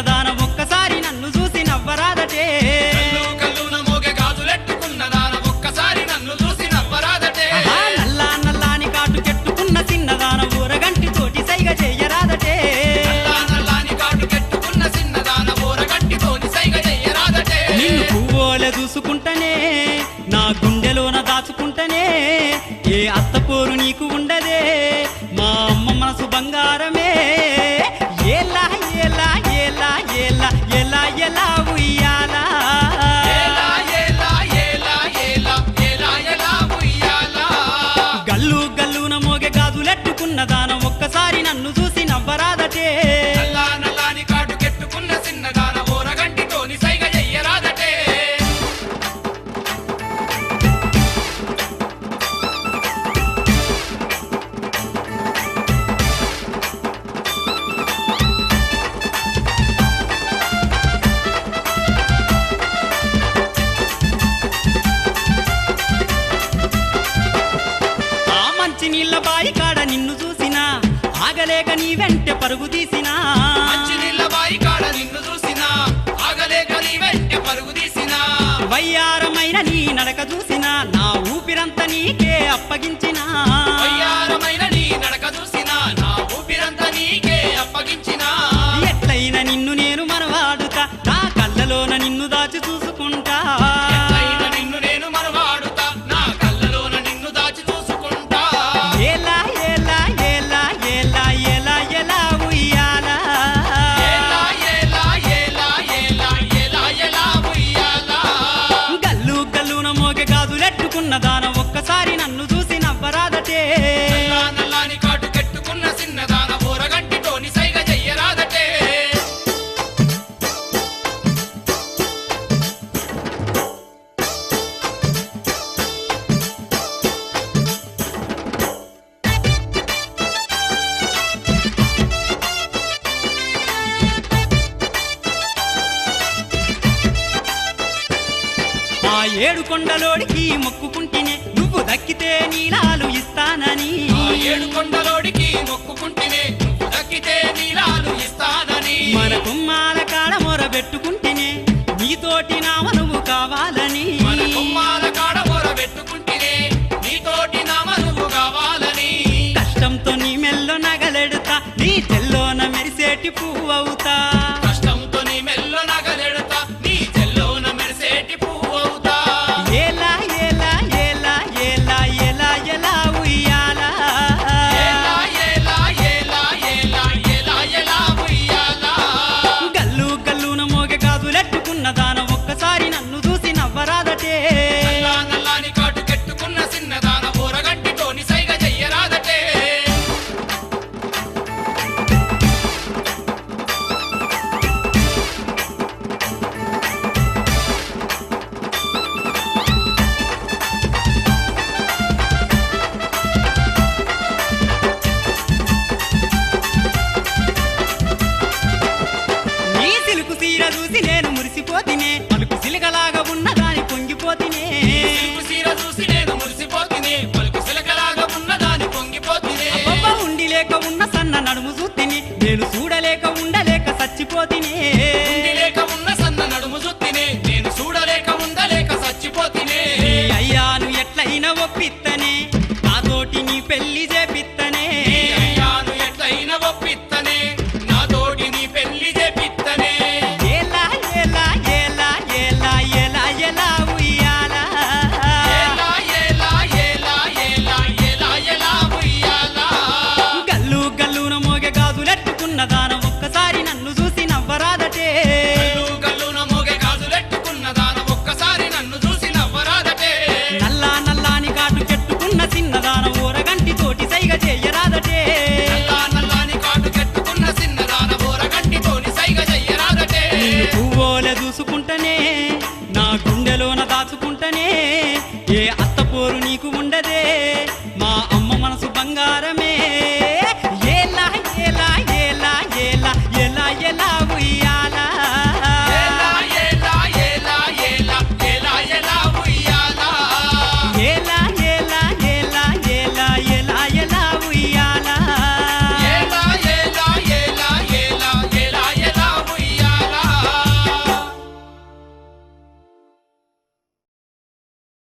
దాన ఒక్కసారి నన్ను చూసి నవ్వరాదటే. నల్లా నల్లాని కాటు చెట్టుకున్న చిన్నదాన ఊరగంటి తోటి సైగ చెయ్యరాదటే నిన్ను పువ్వోలే చూసుకుంటనే నా గుండెలోన దాచుకుంటనే ఏ అత్తపోరు నీకు ఉండదే మా అమ్మ మనసు బంగారమే. తీసినా. మంచి నీళ్ళ బాయి కాడ నిన్ను చూసినా. ఆగలేక నీ వెంట పరుగు తీసినా. వయ్యారమైన నీ నడక చూసినా. నా ఊపిరంతా నీకే అప్పగించినా. ఏడు కొండలోడికి మొక్కుకుంటేనే నువ్వు దక్కితే నీలాలు ఇస్తానని. ఏడు కొండలోడికి మొక్కుకుంటేనే నువ్వు దక్కితే నీలాలు ఇస్తానని. మన కుమ్మాల కాడ మొరబెట్టుకుంటేనే నీతోటి సీర చూసి నేను మురిసిపోతినే. పలుకు సిలకలాగా ఉన్న దాని పొంగిపోతినే. సీర చూసి నేను మురిసిపోతినే. పలుకు సిలకలాగా ఉన్న దాని పొంగిపోతినే. అబ్బబ్బ ఉండి లేక ఉన్న సన్న నడుము చూతిని నేను చూడలేక ఉండలేక చచ్చిపోతినే. ఉండి లేక ఉన్న సన్న నడుము చూతిని నేను చూడలేక ఉండలేక చచ్చిపోతినే. అయ్యాను ఎట్లయినా ఒప్పిత్తనే. నాతోటి నీ పెళ్ళి చేపిత్త ఒక్కసారి నన్ను చూసి